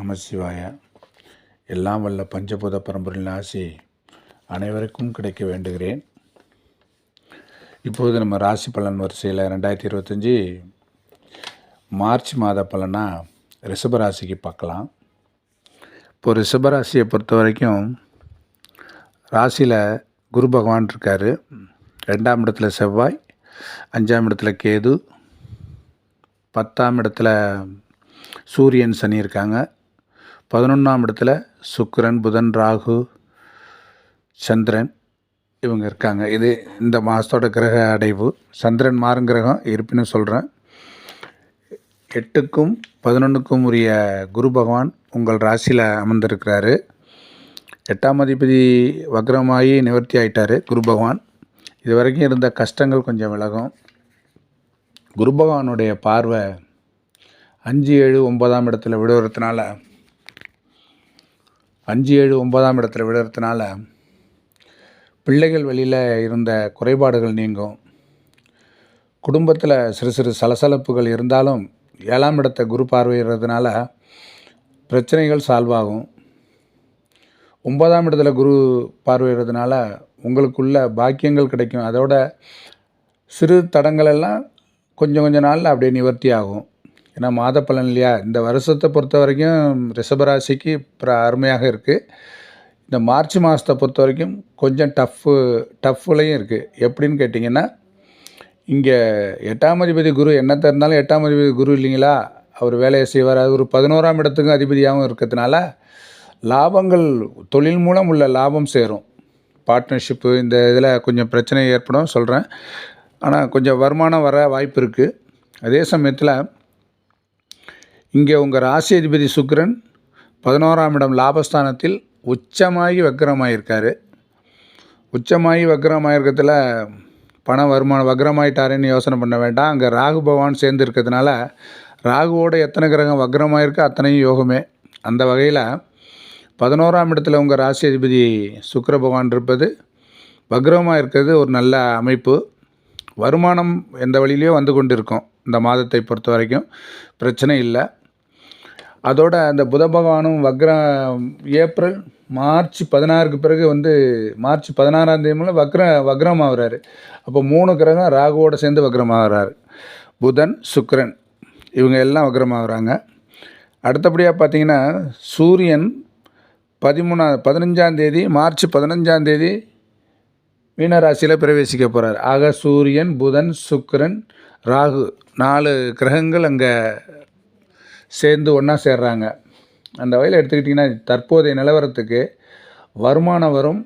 நம சிவாய எல்லாம் வல்ல பஞ்சபூத பரம்பரின் ஆசி அனைவருக்கும் கிடைக்க வேண்டுகிறேன். இப்போது நம்ம ராசி பலன் வரிசையில் ரெண்டாயிரத்தி இருபத்தஞ்சி மார்ச் மாத பலனாக ரிஷபராசிக்கு பார்க்கலாம். இப்போ ரிஷபராசியை பொறுத்த வரைக்கும் ராசியில் குரு பகவான் இருக்கார். ரெண்டாம் இடத்துல செவ்வாய் அஞ்சாம் இடத்துல கேது பத்தாம் இடத்துல சூரியன் சனி இருக்காங்க. பதினொன்றாம் இடத்துல சுக்கிரன் புதன் ராகு சந்திரன் இவங்க இருக்காங்க. இது இந்த மாதத்தோட கிரக அடைவு. சந்திரன் மாறும் கிரகம் இருப்பினும் சொல்கிறேன் எட்டுக்கும் பதினொன்றுக்கும் உரிய குரு பகவான் உங்கள் ராசியில் அமர்ந்திருக்கிறாரு. எட்டாம் அதிபதி வக்ரமாகி நிவர்த்தி ஆயிட்டார் குரு பகவான். இது வரைக்கும் இருந்த கஷ்டங்கள் கொஞ்சம் விலகும். குரு பகவானுடைய பார்வை அஞ்சு ஏழு ஒன்பதாம் இடத்துல விடுவதுனால அஞ்சு ஏழு ஒன்பதாம் இடத்துல விடுறதுனால பிள்ளைகள் வெளியில் இருந்த குறைபாடுகள் நீங்கும். குடும்பத்தில் சிறு சிறு சலசலப்புகள் இருந்தாலும் ஏழாம் இடத்தை குரு பார்வையிடுறதுனால பிரச்சனைகள் சால்வ் ஆகும் ஒன்பதாம் இடத்துல குரு பார்வையிடுறதுனால உங்களுக்குள்ள பாக்கியங்கள் கிடைக்கும். அதோட சிறு தடங்கள் எல்லாம் கொஞ்சம் கொஞ்ச நாளில் அப்படியே நிவர்த்தி ஆகும். ஏன்னா மாத பலன் இல்லையா? இந்த வருஷத்தை பொறுத்த வரைக்கும் ரிஷபராசிக்கு அருமையாக இருக்குது இந்த மார்ச் மாதத்தை பொறுத்த வரைக்கும் கொஞ்சம் டஃப்பு டஃப்லையும் இருக்குது எப்படின்னு கேட்டிங்கன்னா இங்கே எட்டாம் அதிபதி குரு என்ன இருந்தாலும் எட்டாம் அதிபதி குரு இல்லைங்களா? அவர் வேலையை செய்வார். அது ஒரு பதினோராம் இடத்துக்கும் அதிபதியாகவும் இருக்கிறதுனால லாபங்கள் தொழில் மூலம் உள்ள லாபம் சேரும். பார்ட்னர்ஷிப்பு இந்த இதில் கொஞ்சம் பிரச்சனை ஏற்படும் சொல்கிறேன் ஆனால் கொஞ்சம் வருமானம் வர வாய்ப்பு இருக்குது அதே சமயத்தில் இங்கே உங்கள் ராசி அதிபதி பதினோராம் இடம் லாபஸ்தானத்தில் உச்சமாகி வக்கரமாயிருக்காரு உச்சமாகி வக்கரமாயிருக்கிறதுல பண வருமானம் வக்கரமாயிட்டாருன்னு யோசனை பண்ண வேண்டாம். அங்கே ராகு பகவான் சேர்ந்து இருக்கிறதுனால ராகுவோட எத்தனை கிரகம் வக்ரமாயிருக்கு அத்தனையும் யோகமே. அந்த வகையில் பதினோராம் இடத்துல உங்கள் ராசி அதிபதி சுக்கிர பகவான் இருப்பது வக்ரமாக இருக்கிறது ஒரு நல்ல அமைப்பு. வருமானம் எந்த வழியிலையோ வந்து கொண்டு இருக்கும் இந்த மாதத்தை பொறுத்த வரைக்கும் பிரச்சனை இல்லை. அதோட அந்த புத பகவானும் வக்ர ஏப்ரல் மார்ச் பதினாறுக்கு பிறகு வந்து மார்ச் பதினாறாம் தேதி வக்ர வக்ரம் ஆகுறாரு. அப்போ மூணு கிரகம் ராகுவோட சேர்ந்து வக்ரம் ஆகிறாரு. புதன் சுக்ரன் இவங்க எல்லாம் வக்ரம் ஆகுறாங்க. அடுத்தபடியாக பார்த்தீங்கன்னா சூரியன் பதிமூணா பதினஞ்சாம் தேதி மார்ச் பதினஞ்சாம் தேதி மீனராசியில் பிரவேசிக்க போகிறார் ஆக சூரியன் புதன் சுக்ரன் ராகு நாலு கிரகங்கள் அங்கே சேர்ந்து ஒன்றா சேர்றாங்க. அந்த வகையில் எடுத்துக்கிட்டிங்கன்னா தற்போதைய நிலவரத்துக்கு வருமானம் வரும்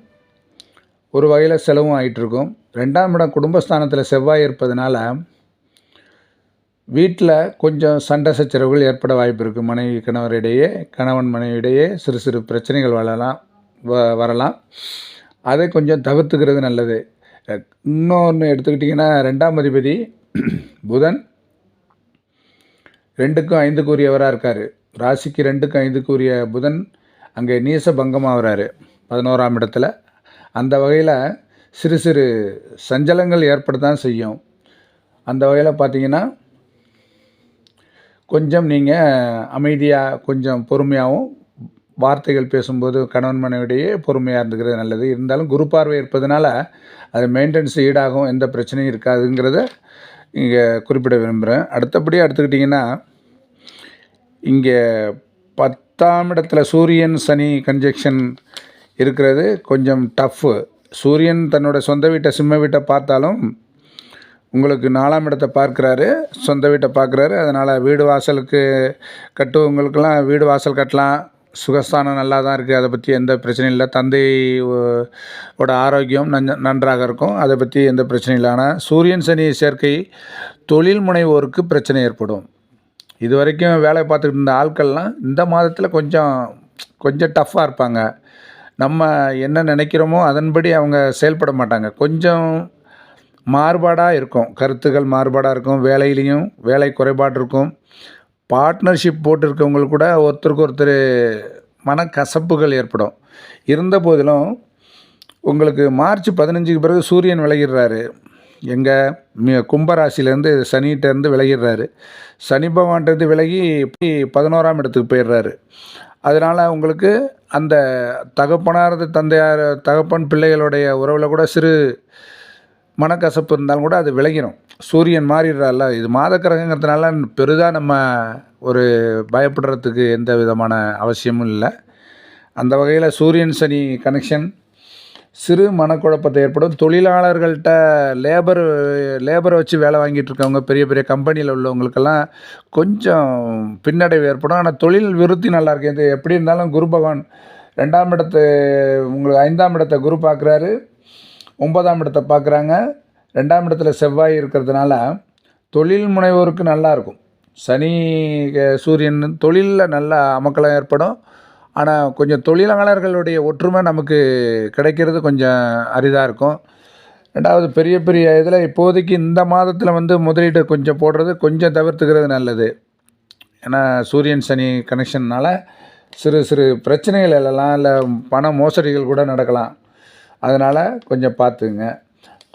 ஒரு வகையில் செலவும் ஆகிட்டுருக்கும் ரெண்டாம் இடம் குடும்பஸ்தானத்தில் செவ்வாய் இருப்பதனால வீட்டில் கொஞ்சம் சண்டை சச்சரவுகள் ஏற்பட வாய்ப்பு இருக்குது மனைவி கணவரிடையே கணவன் மனைவியிடையே சிறு சிறு பிரச்சனைகள் வரலாம் வ வரலாம். அதை கொஞ்சம் தவிர்த்துக்கிறது நல்லது. இன்னொன்று எடுத்துக்கிட்டிங்கன்னா ரெண்டாம் அதிபதி புதன். ரெண்டுக்கும் ஐந்துக்கு உரியவராக இருக்கார். ராசிக்கு ரெண்டுக்கும் ஐந்துக்கு உரிய புதன் அங்கே நீச பங்கமாகறாரு பதினோராம் இடத்துல. அந்த வகையில் சிறு சிறு சஞ்சலங்கள் ஏற்பட தான் செய்யும். அந்த வகையில் பார்த்தீங்கன்னா கொஞ்சம் நீங்கள் அமைதியாக கொஞ்சம் பொறுமையாகவும் வார்த்தைகள் பேசும்போது கணவன் மனைவிடையே பொறுமையாக இருந்துக்கிறது நல்லது. இருந்தாலும் குரு பார்வை இருப்பதனால அது மெயின்டெனன்ஸ் ஈடாகும் எந்த பிரச்சனையும் இருக்காதுங்கிறத இங்கே குறிப்பிட விரும்புகிறேன் அடுத்தபடியாக எடுத்துக்கிட்டிங்கன்னா இங்கே பத்தாம் இடத்துல சூரியன் சனி கன்ஜெக்ஷன் இருக்கிறது. கொஞ்சம் டஃப்பு சூரியன் தன்னோட சொந்த வீட்டை சிம்ம வீட்டை பார்த்தாலும் உங்களுக்கு நாலாம் இடத்தை பார்க்குறாரு. சொந்த வீட்டை பார்க்குறாரு. அதனால் வீடு வாசலுக்கு கட்டுவவங்களுக்கெல்லாம் வீடு வாசல் கட்டலாம். சுகஸ்தானம் நல்லா தான் இருக்குது அதை பற்றி எந்த பிரச்சனையும் இல்லை. தந்தை ஓ- ஓட ஆரோக்கியம் நஞ்ச நன்றாக இருக்கும். அதை பற்றி எந்த பிரச்சனையும் இல்லை. ஆனால் சூரியன் சனி சேர்க்கை தொழில் முனைவோருக்கு பிரச்சனை ஏற்படும். இது வரைக்கும் வேலை பார்த்துக்கிட்டு இருந்த ஆட்கள்லாம் இந்த மாதத்தில் கொஞ்சம் கொஞ்சம் டஃப்பாக இருப்பாங்க. நம்ம என்ன நினைக்கிறோமோ அதன்படி அவங்க செயல்பட மாட்டாங்க. கொஞ்சம் மாறுபாடாக இருக்கும். கருத்துக்கள் மாறுபாடாக இருக்கும். வேலையிலையும் வேலை குறைபாடு இருக்கும். பார்ட்னர்ஷிப் போட்டிருக்கவங்களுக்கு கூட ஒருத்தருக்கு ஒருத்தர் மனக்கசப்புகள் ஏற்படும். இருந்த போதிலும் உங்களுக்கு மார்ச் பதினஞ்சுக்கு பிறகு சூரியன் விலகிடுறாரு. எங்கள் கும்பராசிலேருந்து சனிகிட்டேருந்து விலகிடுறாரு. சனி பகவான்கிட்டருந்து விலகி இப்படி பதினோராம் இடத்துக்கு போயிடுறாரு. அதனால் உங்களுக்கு அந்த தகப்பனாரது தந்தையார் தகப்பன் பிள்ளைகளுடைய உறவில் கூட சிறு மனக்கசப்பு இருந்தாலும் கூட அது விளையிடும் சூரியன் மாறிடுறால இது மாத கிரகங்கிறதுனால பெரிதாக நம்ம ஒரு பயப்படுறதுக்கு எந்த விதமான அவசியமும் இல்லை. அந்த வகையில் சூரியன் சனி கனெக்ஷன் சிறு மனக்குழப்பத்தை ஏற்படும். தொழிலாளர்கள்ட்ட லேபர் லேபரை வச்சு வேலை வாங்கிட்டு இருக்கவங்க பெரிய பெரிய கம்பெனியில் உள்ளவங்களுக்கெல்லாம் கொஞ்சம் பின்னடைவு ஏற்படும். ஆனால் தொழில் விருத்தி நல்லாயிருக்கு இது எப்படி இருந்தாலும் குரு பகவான் ரெண்டாம் இடத்து உங்களுக்கு ஐந்தாம் இடத்தை குரு பார்க்குறாரு. ஒன்பதாம் இடத்தை பார்க்குறாங்க. ரெண்டாம் இடத்துல செவ்வாய் இருக்கிறதுனால தொழில் முனைவோருக்கு நல்லா இருக்கும். சனி சூரியன் தொழிலில் நல்ல அமக்கலம் ஏற்படும். ஆனால் கொஞ்சம் தொழிலாளர்களுடைய ஒற்றுமை நமக்கு கிடைக்கிறது கொஞ்சம் அரிதாக இருக்கும். ரெண்டாவது பெரிய பெரிய இதில் இப்போதைக்கு இந்த மாதத்தில் வந்து முதலீடு கொஞ்சம் போடுறது கொஞ்சம் தவிர்த்துக்கிறது நல்லது. ஏன்னா சூரியன் சனி கனெக்ஷன்னால் சிறு சிறு பிரச்சனைகள் எழலாம் இல்லை பண மோசடிகள் கூட நடக்கலாம். அதனால் கொஞ்சம் பார்த்துங்க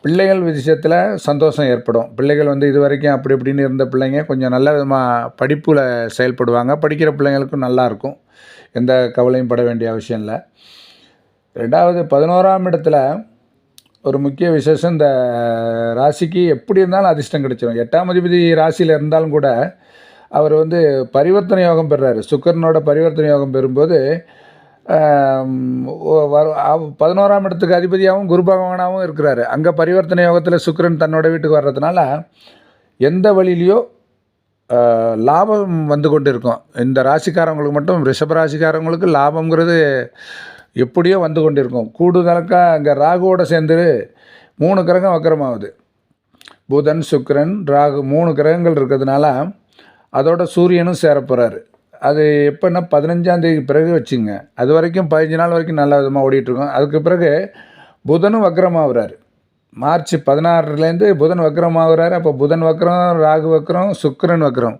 பிள்ளைகள் விஷயத்தில் சந்தோஷம் ஏற்படும். பிள்ளைகள் வந்து இது வரைக்கும் அப்படி இப்படின்னு இருந்த பிள்ளைங்க கொஞ்சம் நல்ல விதமாக படிப்பில் செயல்படுவாங்க. படிக்கிற பிள்ளைங்களுக்கும் நல்லாயிருக்கும் எந்த கவலையும் பட வேண்டிய அவசியம் இல்லை. ரெண்டாவது பதினோராம் இடத்துல ஒரு முக்கிய விசேஷம். இந்த ராசிக்கு எப்படி இருந்தாலும் அதிர்ஷ்டம் கிடைச்சிடும் எட்டாம் அதிபதி ராசியில் இருந்தாலும் கூட அவர் வந்து பரிவர்த்தனை யோகம் பெறுறாரு. சுக்கரனோட பரிவர்த்தனை யோகம் பெறும்போது பதினோராம் இடத்துக்கு அதிபதியாகவும் குரு பகவானாகவும் இருக்கிறாரு. அங்கே பரிவர்த்தனை யோகத்தில் சுக்கரன் தன்னோட வீட்டுக்கு வர்றதுனால எந்த வழியிலையோ லாபம் வந்து கொண்டு இருக்கும் இந்த ராசிக்காரங்களுக்கு மட்டும் ரிஷப ராசிக்காரங்களுக்கு லாபங்கிறது எப்படியோ வந்து கொண்டு இருக்கும் கூடுதலக்காக அங்கே ராகுவோட சேர்ந்து மூணு கிரகம் வக்கரமாகுது. புதன் சுக்கரன் ராகு மூணு கிரகங்கள் இருக்கிறதுனால அதோட சூரியனும் சேரப்போகிறாரு அது எப்போன்னா பதினஞ்சாம் தேதிக்கு பிறகு வச்சுங்க. அது வரைக்கும் பதினஞ்சு நாள் வரைக்கும் நல்ல விதமாக ஓடிட்டுருக்கோம். அதுக்கு பிறகு புதனும் வக்கரமாகிறாரு மார்ச் பதினாறுலேருந்து புதன் வக்கரமாகிறாரு அப்போ புதன் வக்கரம் ராகு வக்கரம் சுக்கரன் வக்கரம்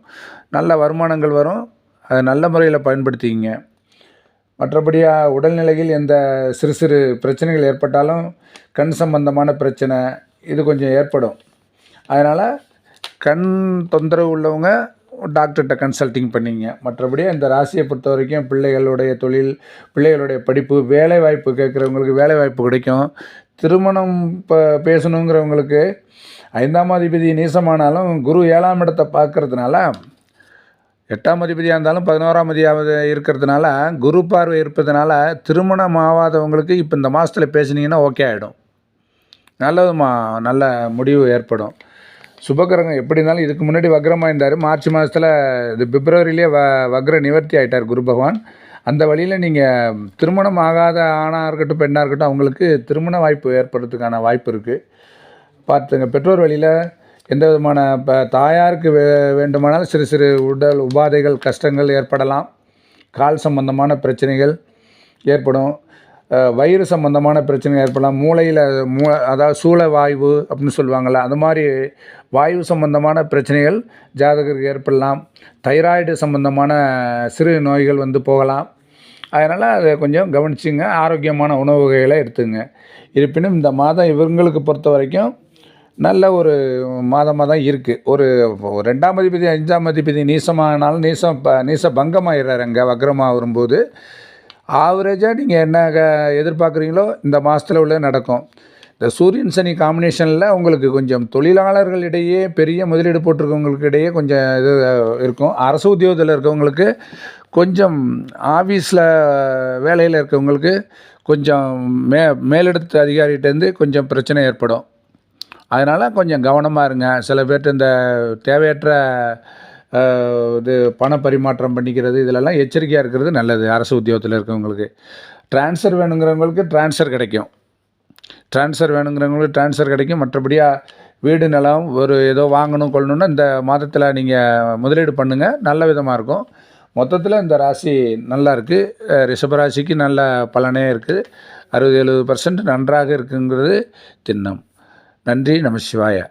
நல்ல வருமானங்கள் வரும். அதை நல்ல முறையில் பயன்படுத்திக்கிங்க. மற்றபடியாக உடல்நிலையில் எந்த சிறு சிறு பிரச்சனைகள் ஏற்பட்டாலும் கண் சம்பந்தமான பிரச்சனை இது கொஞ்சம் ஏற்படும். அதனால் கண் தொந்தரவு உள்ளவங்க டாக்டர்கிட்ட கன்சல்டிங் பண்ணிங்க. மற்றபடி இந்த ராசியை பொறுத்த வரைக்கும் பிள்ளைகளுடைய தொழில் பிள்ளைகளுடைய படிப்பு வேலை வாய்ப்பு கேட்குறவங்களுக்கு வேலை வாய்ப்பு கிடைக்கும். திருமணம் இப்போ பேசணுங்கிறவங்களுக்கு ஐந்தாம் அதிபதி நீசமானாலும் குரு ஏழாம் இடத்தை பார்க்கறதுனால எட்டாம் அதிபதியாக இருந்தாலும் பதினோராம் அதிபதியாவது இருக்கிறதுனால குரு பார்வை இருப்பதனால திருமணம் ஆகாதவங்களுக்கு இப்போ இந்த மாதத்தில் பேசுனீங்கன்னா ஓகே ஆகிடும் நல்லதுமா? நல்ல முடிவு ஏற்படும். சுபகிரகம் எப்படி இருந்தாலும் இதுக்கு முன்னாடி வக்ரமாக இருந்தார். மார்ச் மாதத்தில் இது பிப்ரவரியிலே வ வக்ர நிவர்த்தி ஆயிட்டார் குரு பகவான். அந்த வழியில் நீங்கள் திருமணம் ஆகாத ஆணாக இருக்கட்டும் பெண்ணாக இருக்கட்டும் அவங்களுக்கு திருமண வாய்ப்பு ஏற்படுறதுக்கான வாய்ப்பு இருக்குது பார்த்துங்க பெற்றோர் வழியில் எந்த விதமான இப்போ தாயாருக்கு வே வேண்டுமானாலும் சிறு சிறு உடல் உபாதைகள் கஷ்டங்கள் ஏற்படலாம். கால் சம்பந்தமான பிரச்சனைகள் ஏற்படும். வயிறு சம்பந்தமான பிரச்சனை ஏற்படலாம். மூளையில் மூ அதாவது சூள வாய்வு அப்படின்னு சொல்லுவாங்கள்ல அந்த மாதிரி வாயு சம்பந்தமான பிரச்சனைகள் ஜாதகருக்கு ஏற்படலாம். தைராய்டு சம்பந்தமான சிறு நோய்கள் வந்து போகலாம். அதனால் அதை கொஞ்சம் கவனிச்சுங்க. ஆரோக்கியமான உணவு வகைகளை எடுத்துங்க. இருப்பினும் இந்த மாதம் இவங்களுக்கு பொறுத்த வரைக்கும் நல்ல ஒரு மாதமாக தான் இருக்குது ஒரு ரெண்டாம் அதிபதி அஞ்சாம் அதிபதி நீசமானாலும் நீசம் ப நீச பங்கமாயிடுறாரு அங்கே வக்ரமாக வரும்போது ஆவரேஜாக நீங்கள் என்ன எதிர்பார்க்குறீங்களோ இந்த மாதத்தில் உள்ள நடக்கும். இந்த சூரியன் சனி காம்பினேஷனில் உங்களுக்கு கொஞ்சம் தொழிலாளர்களிடையே பெரிய முதலீடு போட்டிருக்கவங்களுக்கு இடையே கொஞ்சம் இது இருக்கும். அரசு உத்தியோகத்தில் இருக்கவங்களுக்கு கொஞ்சம் ஆஃபீஸில் வேலையில் இருக்கவங்களுக்கு கொஞ்சம் மே மேலிடத்து அதிகாரிகிட்டேருந்து கொஞ்சம் பிரச்சனை ஏற்படும். அதனால் கொஞ்சம் கவனமாக இருங்க. சில பேர்ட்ட இந்த தேவையற்ற இது பண பரிமாற்றம் பண்ணிக்கிறது இதிலெல்லாம் எச்சரிக்கையாக இருக்கிறது நல்லது அரசு உத்தியோகத்தில் இருக்கிறவங்களுக்கு ட்ரான்ஸ்ஃபர் வேணுங்கிறவங்களுக்கு ட்ரான்ஸ்ஃபர் கிடைக்கும். ட்ரான்ஸ்ஃபர் வேணுங்கிறவங்களுக்கு ட்ரான்ஸ்ஃபர் கிடைக்கும். மற்றபடியாக வீடு நிலம் ஒரு ஏதோ வாங்கணும் கொள்ளணுன்னா இந்த மாதத்தில் நீங்கள் முதலீடு பண்ணுங்கள் நல்ல விதமாக இருக்கும். மொத்தத்தில் இந்த ராசி நல்லா இருக்குது ரிஷபராசிக்கு நல்ல பலனே இருக்குது அறுபது எழுபது பர்சன்ட் நன்றாக இருக்குங்கிறது திண்ணம். நன்றி நம சிவாயா.